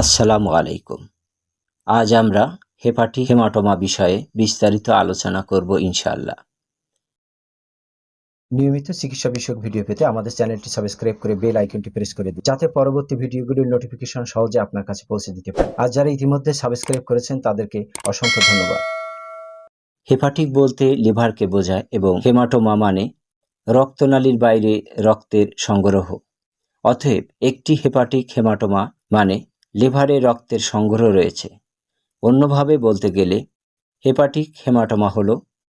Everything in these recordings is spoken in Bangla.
আসসালামু আলাইকুম। আজ আমরা হেপাটি হেমাটোমা বিষয়ে বিস্তারিত আলোচনা করব ইনশাআল্লাহ। নিয়মিত চিকিৎসা বিষয়ক ভিডিও পেতে আমাদের চ্যানেলটি সাবস্ক্রাইব করে বেল আইকনটি প্রেস করে দিন, যাতে পরবর্তী ভিডিওগুলির নোটিফিকেশন সহজে আপনার কাছে পৌঁছে দিতে পারে। আর যারা ইতিমধ্যে সাবস্ক্রাইব করেছেন, তাদেরকে অসংখ্য ধন্যবাদ। হেপাটিক বলতে লিভারকে বোঝায় এবং হেমাটোমা মানে রক্তনালীর বাইরে রক্তের সংগ্রহ। অতএব একটি হেপাটিক হেমাটোমা মানে লিভারে রক্তের সংগ্রহ রয়েছে। অন্যভাবে বলতে গেলে, হেপাটিক হেমাটোমা হলো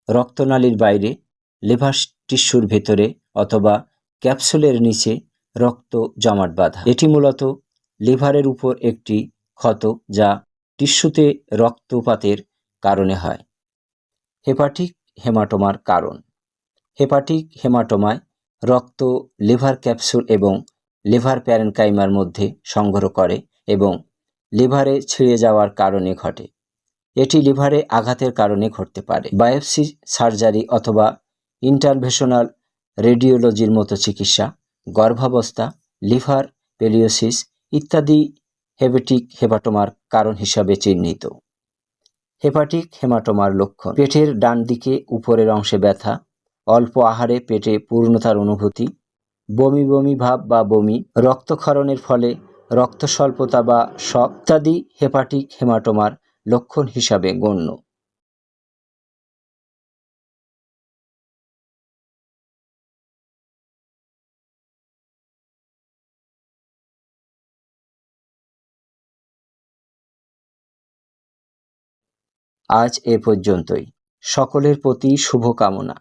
রক্তনালীর বাইরে লিভার টিস্যুর ভেতরে অথবা ক্যাপসুলের নিচে রক্ত জমাট বাঁধা। এটি মূলত লিভারের উপর একটি ক্ষত যা টিস্যুতে রক্তপাতের কারণে হয়। হেপাটিক হেমাটোমার কারণ। হেপাটিক হেমাটোমায় রক্ত লিভার ক্যাপসুল এবং লিভার প্যারেনকাইমার মধ্যে সংগ্রহ করে এবং লিভারে ছিঁড়ে যাওয়ার কারণে ঘটে। এটি লিভারে আঘাতের কারণে ঘটতে পারে। বায়োপসি সার্জারি অথবা ইন্টারভেশনাল রেডিওলজির মতো চিকিৎসা, গর্ভাবস্থা, লিভার পেলিওসিস ইত্যাদি হেপাটিক হেপাটোমার কারণ হিসাবে চিহ্নিত। হেপাটিক হেমাটোমার লক্ষণ। পেটের ডান দিকে উপরের অংশে ব্যথা, অল্প আহারে পেটে পূর্ণতার অনুভূতি, বমি বমি ভাব বা বমি, রক্তক্ষরণের ফলে রক্ত স্বল্পতা বা ইত্যাদি হেপাটিক হেমাটোমার লক্ষণ হিসাবে গণ্য। আজ এ পর্যন্তই। সকলের প্রতি শুভকামনা।